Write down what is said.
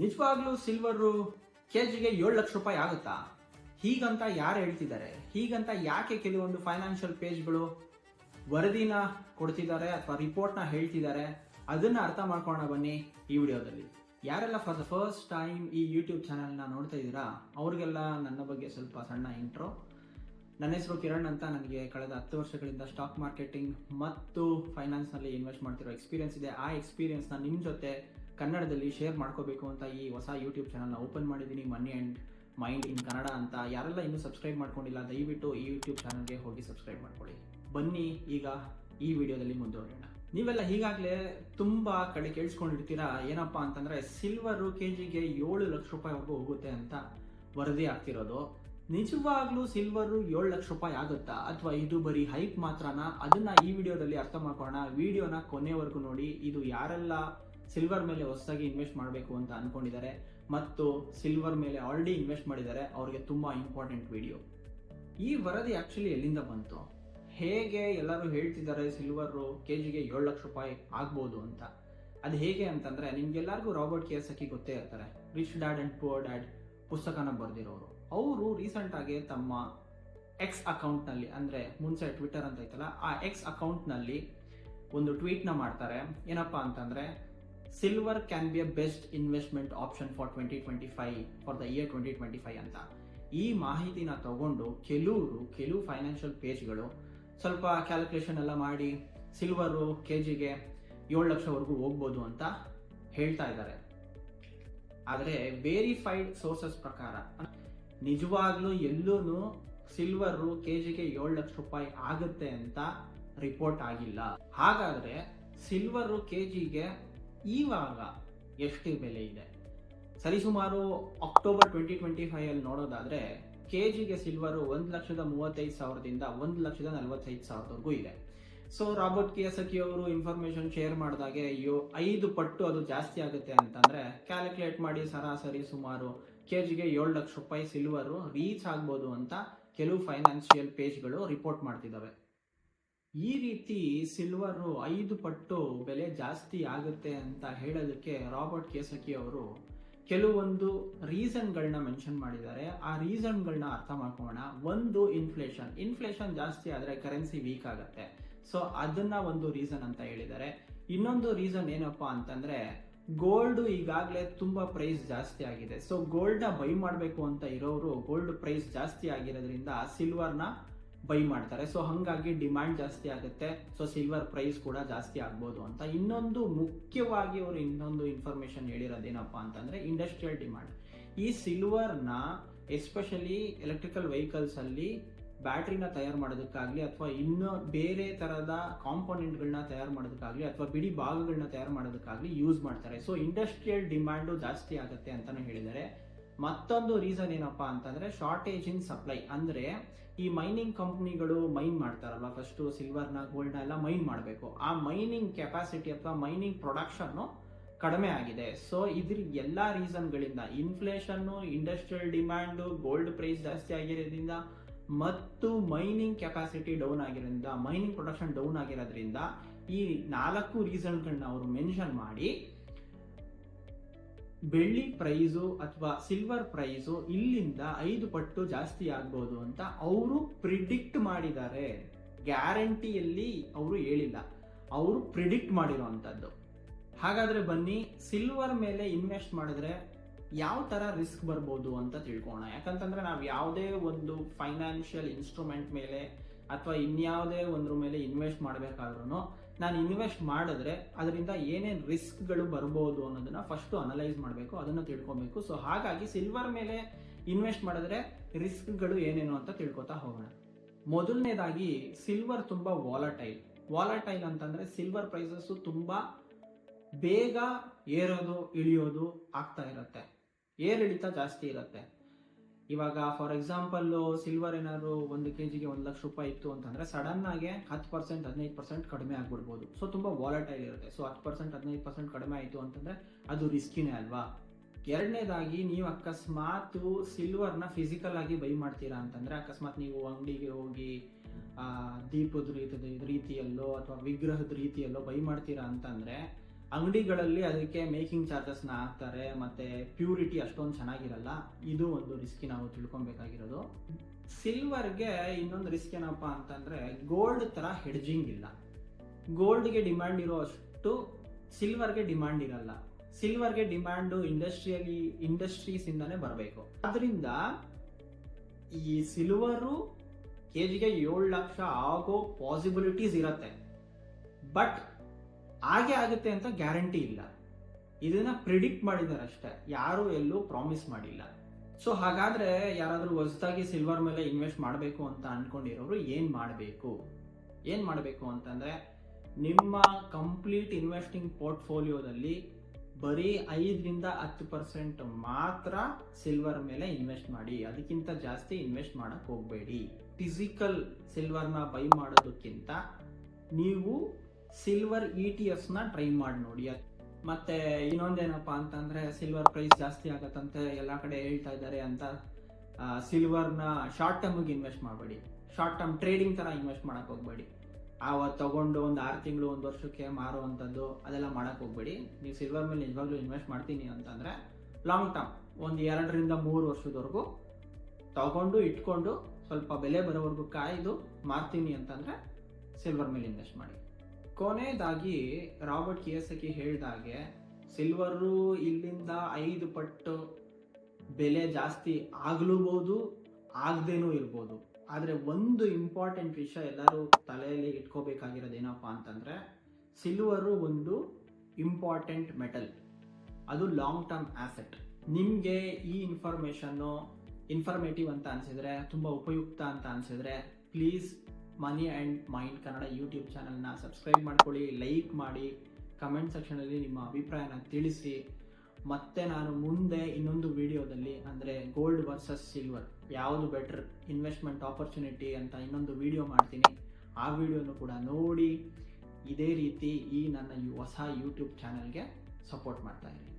ನಿಜವಾಗ್ಲೂ silver K ಜಿಗೆ ಏಳು ಲಕ್ಷ ರೂಪಾಯಿ ಆಗುತ್ತಾ? ಹೀಗಂತ ಯಾರು ಹೇಳ್ತಿದ್ದಾರೆ? ಹೀಗಂತ ಯಾಕೆ ಕೆಲವೊಂದು ಫೈನಾನ್ಷಿಯಲ್ ಪೇಜ್ಗಳು ವರದಿನ ಕೊಡ್ತಿದ್ದಾರೆ ಅಥವಾ ರಿಪೋರ್ಟ್ನ ಹೇಳ್ತಿದ್ದಾರೆ? ಅದನ್ನ ಅರ್ಥ ಮಾಡ್ಕೊಳ್ಳೋಣ ಬನ್ನಿ ಈ ವಿಡಿಯೋದಲ್ಲಿ. ಯಾರೆಲ್ಲ ಫಾರ್ ದ ಫಸ್ಟ್ ಟೈಮ್ ಈ ಯೂಟ್ಯೂಬ್ ಚಾನಲ್ನ ನೋಡ್ತಾ ಇದ್ದೀರಾ, ಅವ್ರಿಗೆಲ್ಲ ನನ್ನ ಬಗ್ಗೆ ಸ್ವಲ್ಪ ಸಣ್ಣ ಇಂಟ್ರೋ ನನ್ನ ಹೆಸರು ಕಿರಣ್ ಅಂತ. ನನಗೆ ಕಳೆದ ಹತ್ತು ವರ್ಷಗಳಿಂದ ಸ್ಟಾಕ್ ಮಾರ್ಕೆಟಿಂಗ್ ಮತ್ತು ಫೈನಾನ್ಸ್ನಲ್ಲಿ ಇನ್ವೆಸ್ಟ್ ಮಾಡ್ತಿರೋ ಎಕ್ಸ್ಪೀರಿಯನ್ಸ್ ಇದೆ. ಆ ಎಕ್ಸ್ಪೀರಿಯನ್ಸ್ನ ನಿಮ್ಮ ಜೊತೆ ಕನ್ನಡದಲ್ಲಿ ಶೇರ್ ಮಾಡ್ಕೋಬೇಕು ಅಂತ ಈ ಹೊಸ ಯೂಟ್ಯೂಬ್ ಚಾನಲ್ನ ಓಪನ್ ಮಾಡಿದ್ದೀನಿ money and mind in Kannada ಅಂತ. ಯಾರೆಲ್ಲ ಇನ್ನೂ ಸಬ್ಸ್ಕ್ರೈಬ್ ಮಾಡ್ಕೊಂಡಿಲ್ಲ, ದಯವಿಟ್ಟು ಈ ಯೂಟ್ಯೂಬ್ ಚಾನಲ್ಗೆ ಹೋಗಿ ಸಬ್ಸ್ಕ್ರೈಬ್ ಮಾಡ್ಕೊಳ್ಳಿ. ಬನ್ನಿ, ಈಗ ಈ ವಿಡಿಯೋದಲ್ಲಿ ಮುಂದುವರೆಯೋಣ. ನೀವೆಲ್ಲ ಈಗಾಗಲೇ ತುಂಬ ಕಡೆ ಕೇಳಿಸ್ಕೊಂಡಿರ್ತೀರಾ, ಏನಪ್ಪಾ ಅಂತಂದರೆ ಸಿಲ್ವರು ಕೆ ಜಿಗೆ ಏಳು ಲಕ್ಷ ರೂಪಾಯಿವರೆಗೂ ಹೋಗುತ್ತೆ ಅಂತ ವರದಿ ಆಗ್ತಿರೋದು. ನಿಜವಾಗ್ಲೂ ಸಿಲ್ವರು ಏಳು ಲಕ್ಷ ರೂಪಾಯಿ ಆಗುತ್ತಾ? ಅಥವಾ ಇದು ಬರೀ ಹೈಪ್ ಮಾತ್ರನಾ? ಅದನ್ನ ಈ ವಿಡಿಯೋದಲ್ಲಿ ಅರ್ಥ ಮಾಡ್ಕೊಳ್ಳೋಣ. ವಿಡಿಯೋನ ಕೊನೆವರೆಗೂ ನೋಡಿ. ಇದು ಯಾರೆಲ್ಲ ಸಿಲ್ವರ್ ಮೇಲೆ ಹೊಸದಾಗಿ ಇನ್ವೆಸ್ಟ್ ಮಾಡಬೇಕು ಅಂತ ಅನ್ಕೊಂಡಿದ್ದಾರೆ. ಮತ್ತು ಸಿಲ್ವರ್ ಮೇಲೆ ಆಲ್ರೆಡಿ ಇನ್ವೆಸ್ಟ್ ಮಾಡಿದ್ದಾರೆ. ಅವ್ರಿಗೆ ತುಂಬ ಇಂಪಾರ್ಟೆಂಟ್ ವಿಡಿಯೋ ಈ ವರದಿ ಆ್ಯಕ್ಚುಲಿ ಎಲ್ಲಿಂದ ಬಂತು? ಹೇಗೆ ಎಲ್ಲರೂ ಹೇಳ್ತಿದ್ದಾರೆ ಸಿಲ್ವರು ಕೆ ಜಿಗೆ ಏಳು ಲಕ್ಷ ರೂಪಾಯಿ ಆಗ್ಬೋದು ಅಂತ. ಅದು ಹೇಗೆ ಅಂತಂದ್ರೆ, ನಿಮ್ಗೆಲ್ಲರಿಗೂ ರಾಬರ್ಟ್ ಕಿಯಸಕಿ ಗೊತ್ತೇ ಇರ್ತಾರೆ. Rich dad and poor dad ಪುಸ್ತಕನ ಬರೆದಿರೋರು. ಅವರು ರೀಸೆಂಟ್ ಆಗಿ ತಮ್ಮ ಎಕ್ಸ್ ಅಕೌಂಟ್ನಲ್ಲಿ ಅಂದ್ರೆ ಮುಂಚೆ ಟ್ವಿಟರ್ ಅಂತ ಐತಲ್ಲ, ಆ ಎಕ್ಸ್ ಅಕೌಂಟ್ನಲ್ಲಿ ಒಂದು ಟ್ವೀಟ್ನ ಮಾಡ್ತಾರೆ. ಏನಪ್ಪಾ ಅಂತಂದ್ರೆ silver can be a best investment option for twenty twenty five for the year twenty twenty five ಅಂತ. ಈ ಮಾಹಿತಿನ ತಗೊಂಡು ಕೆಲವರು ಕೆಲವು ಫೈನಾನ್ಷಿಯಲ್ ಪೇಜ್ಗಳು ಸ್ವಲ್ಪ ಕ್ಯಾಲ್ಕುಲೇಷನ್ ಎಲ್ಲ ಮಾಡಿ ಸಿಲ್ವರು ಕೆ ಜಿಗೆ ಏಳು ಲಕ್ಷವರೆಗೂ ಹೋಗ್ಬೋದು ಅಂತ ಹೇಳ್ತಾ ಇದ್ದಾರೆ. ಆದರೆ ವೇರಿಫೈಡ್ ಸೋರ್ಸಸ್ ಪ್ರಕಾರ, ನಿಜವಾಗ್ಲೂ ಎಲ್ಲೂ ಸಿಲ್ವರು ಕೆ ಜಿಗೆ ಏಳು ಲಕ್ಷ ರೂಪಾಯಿ ಆಗುತ್ತೆ ಅಂತ ರಿಪೋರ್ಟ್ ಆಗಿಲ್ಲ. ಹಾಗಾದ್ರೆ ಸಿಲ್ವರು ಕೆ ಜಿಗೆ ಇವಾಗ ಎಷ್ಟು ಬೆಲೆ ಇದೆ? ಸರಿಸುಮಾರು ಅಕ್ಟೋಬರ್ ಟ್ವೆಂಟಿ ಟ್ವೆಂಟಿ ಫೈವ್ ಅಲ್ಲಿ ನೋಡೋದಾದ್ರೆ ಕೆ ಜಿಗೆ ಸಿಲ್ವರು ಒಂದು ಲಕ್ಷದ ಮೂವತ್ತೈದು ಸಾವಿರದಿಂದ ಒಂದು ಲಕ್ಷದ ನಲವತ್ತೈದು ಸಾವಿರದವರೆಗೂ ಇದೆ. ಸೊ ರಾಬರ್ಟ್ ಕಿಯಸಕಿ ಅವರು ಇನ್ಫಾರ್ಮೇಶನ್ ಶೇರ್ ಮಾಡಿದಾಗೆ ಅಯ್ಯೋ, ಐದು ಪಟ್ಟು ಅದು ಜಾಸ್ತಿ ಆಗುತ್ತೆ ಅಂತಂದ್ರೆ ಕ್ಯಾಲ್ಕುಲೇಟ್ ಮಾಡಿ ಸರಾಸರಿ ಸುಮಾರು ಕೆ ಜಿಗೆ ಏಳು ಲಕ್ಷ ರೂಪಾಯಿ ಸಿಲ್ವರು ರೀಚ್ ಆಗ್ಬೋದು ಅಂತ ಕೆಲವು ಫೈನಾನ್ಷಿಯಲ್ ಪೇಜ್ಗಳು ರಿಪೋರ್ಟ್ ಮಾಡ್ತಿದ್ದಾವೆ. ಈ ರೀತಿ ಸಿಲ್ವರು ಐದು ಪಟ್ಟು ಬೆಲೆ ಜಾಸ್ತಿ ಆಗುತ್ತೆ ಅಂತ ಹೇಳೋದಕ್ಕೆ ರಾಬರ್ಟ್ ಕೇಸಕಿ ಅವರು ಕೆಲವೊಂದು ರೀಸನ್ಗಳನ್ನ ಮೆನ್ಷನ್ ಮಾಡಿದ್ದಾರೆ. ಆ ರೀಸನ್ಗಳನ್ನ ಅರ್ಥ ಮಾಡ್ಕೋಣ ಒಂದು ಇನ್ಫ್ಲೇಷನ್ ಇನ್ಫ್ಲೇಷನ್ ಜಾಸ್ತಿ ಆದರೆ ಕರೆನ್ಸಿ ವೀಕ್ ಆಗುತ್ತೆ. ಸೊ ಅದನ್ನ ಒಂದು ರೀಸನ್ ಅಂತ ಹೇಳಿದ್ದಾರೆ. ಇನ್ನೊಂದು ರೀಸನ್ ಏನಪ್ಪಾ ಅಂತಂದ್ರೆ ಗೋಲ್ಡ್ ಈಗಾಗಲೇ ತುಂಬಾ ಪ್ರೈಸ್ ಜಾಸ್ತಿ ಆಗಿದೆ. ಸೊ ಗೋಲ್ಡ್ನ ಬೈ ಮಾಡಬೇಕು ಅಂತ ಇರೋರು ಗೋಲ್ಡ್ ಪ್ರೈಸ್ ಜಾಸ್ತಿ ಆಗಿರೋದ್ರಿಂದ ಸಿಲ್ವರ್ನ ಬೈ ಮಾಡ್ತಾರೆ. ಸೊ ಹಂಗಾಗಿ ಡಿಮ್ಯಾಂಡ್ ಜಾಸ್ತಿ ಆಗುತ್ತೆ. ಸೊ ಸಿಲ್ವರ್ ಪ್ರೈಸ್ ಕೂಡ ಜಾಸ್ತಿ ಆಗ್ಬೋದು ಅಂತ. ಇನ್ನೊಂದು ಮುಖ್ಯವಾಗಿ ಅವರು ಇನ್ನೊಂದು ಇನ್ಫಾರ್ಮೇಶನ್ ಹೇಳಿರೋದೇನಪ್ಪ ಅಂತಂದ್ರೆ ಇಂಡಸ್ಟ್ರಿಯಲ್ ಡಿಮ್ಯಾಂಡ್ ಈ ಸಿಲ್ವರ್ನ ಎಸ್ಪೆಷಲಿ ಎಲೆಕ್ಟ್ರಿಕಲ್ ವೆಹಿಕಲ್ಸ್ ಅಲ್ಲಿ ಬ್ಯಾಟ್ರಿನ ತಯಾರು ಮಾಡೋದಕ್ಕಾಗ್ಲಿ ಅಥವಾ ಇನ್ನೂ ಬೇರೆ ತರಹದ ಕಾಂಪೋನೆಂಟ್ಗಳನ್ನ ತಯಾರು ಮಾಡೋದಕ್ಕಾಗ್ಲಿ ಅಥವಾ ಬಿಡಿ ಭಾಗಗಳನ್ನ ತಯಾರು ಮಾಡೋದಕ್ಕಾಗ್ಲಿ ಯೂಸ್ ಮಾಡ್ತಾರೆ. ಸೊ ಇಂಡಸ್ಟ್ರಿಯಲ್ ಡಿಮ್ಯಾಂಡು ಜಾಸ್ತಿ ಆಗುತ್ತೆ ಅಂತಲೂ ಹೇಳಿದ್ದಾರೆ. ಮತ್ತೊಂದು ರೀಸನ್ ಏನಪ್ಪ ಅಂತಂದ್ರೆ ಶಾರ್ಟೇಜ್ ಇನ್ ಸಪ್ಲೈ ಅಂದ್ರೆ ಈ ಮೈನಿಂಗ್ ಕಂಪ್ನಿಗಳು ಮೈನ್ ಮಾಡ್ತಾರಲ್ವ? ಫಸ್ಟ್ ಸಿಲ್ವರ್ನ ಗೋಲ್ಡ್ನ ಎಲ್ಲ ಮೈನ್ ಮಾಡಬೇಕು. ಆ ಮೈನಿಂಗ್ ಕೆಪಾಸಿಟಿ ಅಥವಾ ಮೈನಿಂಗ್ ಪ್ರೊಡಕ್ಷನ್ ಕಡಿಮೆ ಆಗಿದೆ. ಸೊ ಇದ್ರ ಎಲ್ಲ ರೀಸನ್ಗಳಿಂದ ಇನ್ಫ್ಲೇಷನ್ನು ಇಂಡಸ್ಟ್ರಿಯಲ್ ಡಿಮ್ಯಾಂಡ್ ಗೋಲ್ಡ್ ಪ್ರೈಸ್ ಜಾಸ್ತಿ ಆಗಿರೋದ್ರಿಂದ ಮತ್ತು ಮೈನಿಂಗ್ ಕೆಪಾಸಿಟಿ ಡೌನ್ ಆಗಿರೋದ್ರಿಂದ ಮೈನಿಂಗ್ ಪ್ರೊಡಕ್ಷನ್ ಡೌನ್ ಆಗಿರೋದ್ರಿಂದ ಈ ನಾಲ್ಕು ರೀಸನ್ಗಳನ್ನ ಅವರು ಮೆನ್ಷನ್ ಮಾಡಿ ಬೆಳ್ಳಿ ಪ್ರೈಸು ಅಥವಾ ಸಿಲ್ವರ್ ಪ್ರೈಸು ಇಲ್ಲಿಂದ ಐದು ಪಟ್ಟು ಜಾಸ್ತಿ ಆಗ್ಬೋದು ಅಂತ ಅವರು ಪ್ರಿಡಿಕ್ಟ್ ಮಾಡಿದ್ದಾರೆ. ಗ್ಯಾರಂಟಿಯಲ್ಲಿ ಅವರು ಹೇಳಿಲ್ಲ. ಅವರು ಪ್ರಿಡಿಕ್ಟ್ ಮಾಡಿರೋವಂಥದ್ದು ಹಾಗಾದರೆ ಬನ್ನಿ ಸಿಲ್ವರ್ ಮೇಲೆ ಇನ್ವೆಸ್ಟ್ ಮಾಡಿದ್ರೆ ಯಾವ ಥರ ರಿಸ್ಕ್ ಬರ್ಬೋದು ಅಂತ ತಿಳ್ಕೋಣ ಯಾಕಂತಂದ್ರೆ ನಾವು ಯಾವುದೇ ಒಂದು ಫೈನಾನ್ಷಿಯಲ್ ಇನ್ಸ್ಟ್ರೂಮೆಂಟ್ ಮೇಲೆ ಅಥವಾ ಇನ್ಯಾವುದೇ ಒಂದ್ರ ಮೇಲೆ ಇನ್ವೆಸ್ಟ್ ಮಾಡಬೇಕಾದ್ರೂ ನಾನು ಇನ್ವೆಸ್ಟ್ ಮಾಡಿದ್ರೆ ಅದರಿಂದ ಏನೇನು ರಿಸ್ಕ್ಗಳು ಬರ್ಬೋದು ಅನ್ನೋದನ್ನ ಫಸ್ಟ್ ಅನಲೈಸ್ ಮಾಡಬೇಕು, ಅದನ್ನು ತಿಳ್ಕೊಬೇಕು. ಸೊ ಹಾಗಾಗಿ ಸಿಲ್ವರ್ ಮೇಲೆ ಇನ್ವೆಸ್ಟ್ ಮಾಡಿದ್ರೆ ರಿಸ್ಕ್ಗಳು ಏನೇನು ಅಂತ ತಿಳ್ಕೊತಾ ಹೋಗೋಣ. ಮೊದಲನೇದಾಗಿ ಸಿಲ್ವರ್ ತುಂಬಾ ವಾಲಟೈಲ್ ವಾಲಟೈಲ್ ಅಂತಂದ್ರೆ ಸಿಲ್ವರ್ ಪ್ರೈಸಸ್ ತುಂಬಾ ಬೇಗ ಏರೋದು, ಇಳಿಯೋದು ಆಗ್ತಾ ಇರುತ್ತೆ. ಏರಿಳಿತ ಜಾಸ್ತಿ ಇರುತ್ತೆ. ಇವಾಗ ಫಾರ್ ಎಕ್ಸಾಂಪಲ್ಲು ಸಿಲ್ವರ್ ಏನಾದ್ರು ಒಂದು ಕೆ ಜಿಗೆ ಒಂದು ಲಕ್ಷ ರೂಪಾಯಿ ಇತ್ತು ಅಂತಂದ್ರೆ ಸಡನ್ ಆಗಿ ಹತ್ತು ಪರ್ಸೆಂಟ್ ಹದಿನೈದು ಪರ್ಸೆಂಟ್ ಕಡಿಮೆ ಆಗ್ಬಿಡ್ಬೋದು. ಸೊ ತುಂಬಾ ವಾಲಟೈಲ್ ಇರುತ್ತೆ. ಸೊ ಹತ್ತು ಪರ್ಸೆಂಟ್ ಹದಿನೈದು ಪರ್ಸೆಂಟ್ ಕಡಿಮೆ ಆಯಿತು ಅಂತಂದ್ರೆ ಅದು ರಿಸ್ಕಿನೇ ಅಲ್ವಾ? ಎರಡನೇದಾಗಿ, ನೀವು ಅಕಸ್ಮಾತ್ ಸಿಲ್ವರ್ನ ಫಿಸಿಕಲ್ ಆಗಿ ಬೈ ಮಾಡ್ತೀರಾ ಅಂತಂದ್ರೆ ಅಕಸ್ಮಾತ್ ನೀವು ಅಂಗಡಿಗೆ ಹೋಗಿ ದೀಪದ ರೀತಿಯ ರೀತಿಯಲ್ಲೋ ಅಥವಾ ವಿಗ್ರಹದ ರೀತಿಯಲ್ಲೋ ಬೈ ಮಾಡ್ತೀರಾ ಅಂತಂದ್ರೆ ಅಂಗಡಿಗಳಲ್ಲಿ ಅದಕ್ಕೆ ಮೇಕಿಂಗ್ ಚಾರ್ಜಸ್ನ ಹಾಕ್ತಾರೆ, ಮತ್ತೆ ಪ್ಯೂರಿಟಿ ಅಷ್ಟೊಂದು ಚೆನ್ನಾಗಿರಲ್ಲ, ಇದು ಒಂದು ರಿಸ್ಕ್ ನಾವು ತಿಳ್ಕೊಬೇಕಾಗಿರೋದು. ಸಿಲ್ವರ್ಗೆ ಇನ್ನೊಂದು ರಿಸ್ಕ್ ಏನಪ್ಪ ಅಂತಂದ್ರೆ, ಗೋಲ್ಡ್ ತರ ಹೆಡ್ಜಿಂಗ್ ಇಲ್ಲ. ಗೋಲ್ಡ್ಗೆ ಡಿಮ್ಯಾಂಡ್ ಇರೋ ಅಷ್ಟು ಸಿಲ್ವರ್ಗೆ ಡಿಮ್ಯಾಂಡ್ ಇರಲ್ಲ. ಸಿಲ್ವರ್ಗೆ ಡಿಮ್ಯಾಂಡು ಇಂಡಸ್ಟ್ರಿಯಲಿ ಇಂಡಸ್ಟ್ರೀಸ್ ಇಂದಾನೆ ಬರಬೇಕು. ಅದರಿಂದ ಈ ಸಿಲ್ವರು ಕೆ ಜಿಗೆ ಏಳು ಲಕ್ಷ ಆಗೋ ಪಾಸಿಬಿಲಿಟೀಸ್ ಇರತ್ತೆ. ಬಟ್ ಹಾಗೆ ಆಗುತ್ತೆ ಅಂತ ಗ್ಯಾರಂಟಿ ಇಲ್ಲ. ಇದನ್ನ ಪ್ರಿಡಿಕ್ಟ್ ಮಾಡಿದ್ದಾರೆ ಅಷ್ಟೇ ಯಾರು ಎಲ್ಲೂ ಪ್ರಾಮಿಸ್ ಮಾಡಿಲ್ಲ. ಸೊ ಹಾಗಾದ್ರೆ ಯಾರಾದರೂ ಹೊಸದಾಗಿ ಸಿಲ್ವರ್ ಮೇಲೆ ಇನ್ವೆಸ್ಟ್ ಮಾಡಬೇಕು ಅಂತ ಅನ್ಕೊಂಡಿರೋರು ಏನ್ ಮಾಡಬೇಕು? ಏನ್ ಮಾಡಬೇಕು ಅಂತಂದ್ರೆ, ನಿಮ್ಮ ಕಂಪ್ಲೀಟ್ ಇನ್ವೆಸ್ಟಿಂಗ್ ಪೋರ್ಟ್ಫೋಲಿಯೋದಲ್ಲಿ ಬರೀ ಐದರಿಂದ ಹತ್ತು ಪರ್ಸೆಂಟ್ ಮಾತ್ರ ಸಿಲ್ವರ್ ಮೇಲೆ ಇನ್ವೆಸ್ಟ್ ಮಾಡಿ. ಅದಕ್ಕಿಂತ ಜಾಸ್ತಿ ಇನ್ವೆಸ್ಟ್ ಮಾಡಕ್ ಹೋಗಬೇಡಿ. ಫಿಸಿಕಲ್ ಸಿಲ್ವರ್ನ ಬೈ ಮಾಡೋದಕ್ಕಿಂತ ನೀವು ಸಿಲ್ವರ್ ಇ ಟಿ ಎಫ್ಸ್ನ ಟ್ರೈ ಮಾಡಿ ನೋಡಿ. ಮತ್ತೆ ಇನ್ನೊಂದೇನಪ್ಪ ಅಂತಂದ್ರೆ ಸಿಲ್ವರ್ ಪ್ರೈಸ್ ಜಾಸ್ತಿ ಆಗತ್ತಂತೆ, ಎಲ್ಲ ಕಡೆ ಹೇಳ್ತಾ ಇದ್ದಾರೆ ಅಂತ ಸಿಲ್ವರ್ನ ಶಾರ್ಟ್ ಟರ್ಮ್ಗೆ ಇನ್ವೆಸ್ಟ್ ಮಾಡಬೇಡಿ. ಶಾರ್ಟ್ ಟರ್ಮ್ ಟ್ರೇಡಿಂಗ್ ತರ ಇನ್ವೆಸ್ಟ್ ಮಾಡಕ್ ಹೋಗ್ಬೇಡಿ. ಆವತ್ತು ತಗೊಂಡು ಒಂದು ಆರು ತಿಂಗಳು, ಒಂದು ವರ್ಷಕ್ಕೆ ಮಾರುವಂಥದ್ದು ಅದೆಲ್ಲ ಮಾಡಕ್ ಹೋಗ್ಬೇಡಿ. ನೀವು ಸಿಲ್ವರ್ ಮೇಲೆ ನಿಜವಾಗ್ಲೂ ಇನ್ವೆಸ್ಟ್ ಮಾಡ್ತೀನಿ ಅಂತಂದ್ರೆ ಲಾಂಗ್ ಟರ್ಮ್ ಒಂದು ಎರಡರಿಂದ ಮೂರು ವರ್ಷದವರೆಗೂ ತಗೊಂಡು ಇಟ್ಕೊಂಡು ಸ್ವಲ್ಪ ಬೆಲೆ ಬರೋವರೆಗೂ ಕಾಯ್ದು ಮಾರ್ತೀನಿ ಅಂತಂದ್ರೆ ಸಿಲ್ವರ್ ಮೇಲೆ ಇನ್ವೆಸ್ಟ್ ಮಾಡಿ. ಕೊನೆಯದಾಗಿ ರಾಬರ್ಟ್ ಕಿಯಸಕಿ ಹೇಳಿದಾಗೆ, ಸಿಲ್ವರು ಇಲ್ಲಿಂದ ಐದು ಪಟ್ಟು ಬೆಲೆ ಜಾಸ್ತಿ ಆಗ್ಲೂಬಹುದು ಆಗದೇನೂ ಇರ್ಬೋದು. ಆದರೆ ಒಂದು ಇಂಪಾರ್ಟೆಂಟ್ ವಿಷಯ ಎಲ್ಲರೂ ತಲೆಯಲ್ಲಿ ಇಟ್ಕೋಬೇಕಾಗಿರೋದು ಏನಪ್ಪ ಅಂತಂದರೆ, ಸಿಲ್ವರು ಒಂದು ಇಂಪಾರ್ಟೆಂಟ್ ಮೆಟಲ್ ಅದು ಲಾಂಗ್ ಟರ್ಮ್ ಆಸೆಟ್ ನಿಮಗೆ ಈ ಇನ್ಫಾರ್ಮೇಷನ್ನು ಇನ್ಫಾರ್ಮೇಟಿವ್ ಅಂತ ಅನಿಸಿದರೆ, ತುಂಬ ಉಪಯುಕ್ತ ಅಂತ ಅನಿಸಿದರೆ please money and mind Kannada YouTube ಚಾನಲ್ನ ಸಬ್ಸ್ಕ್ರೈಬ್ ಮಾಡ್ಕೊಳ್ಳಿ, ಲೈಕ್ ಮಾಡಿ, ಕಮೆಂಟ್ ಸೆಕ್ಷನಲ್ಲಿ ನಿಮ್ಮ ಅಭಿಪ್ರಾಯನ ತಿಳಿಸಿ. ಮತ್ತೆ ನಾನು ಮುಂದೆ ಇನ್ನೊಂದು ವಿಡಿಯೋದಲ್ಲಿ, ಅಂದರೆ ಗೋಲ್ಡ್ ವರ್ಸಸ್ ಸಿಲ್ವರ್ ಯಾವುದು ಬೆಟರ್ ಇನ್ವೆಸ್ಟ್ಮೆಂಟ್ ಆಪರ್ಚುನಿಟಿ ಅಂತ ಇನ್ನೊಂದು ವಿಡಿಯೋ ಮಾಡ್ತೀನಿ. ಆ ವಿಡಿಯೋನು ಕೂಡ ನೋಡಿ, ಇದೇ ರೀತಿ ಈ ನನ್ನ ಹೊಸ ಯೂಟ್ಯೂಬ್ ಚಾನಲ್ಗೆ ಸಪೋರ್ಟ್ ಮಾಡ್ತಾ ಇರಿ.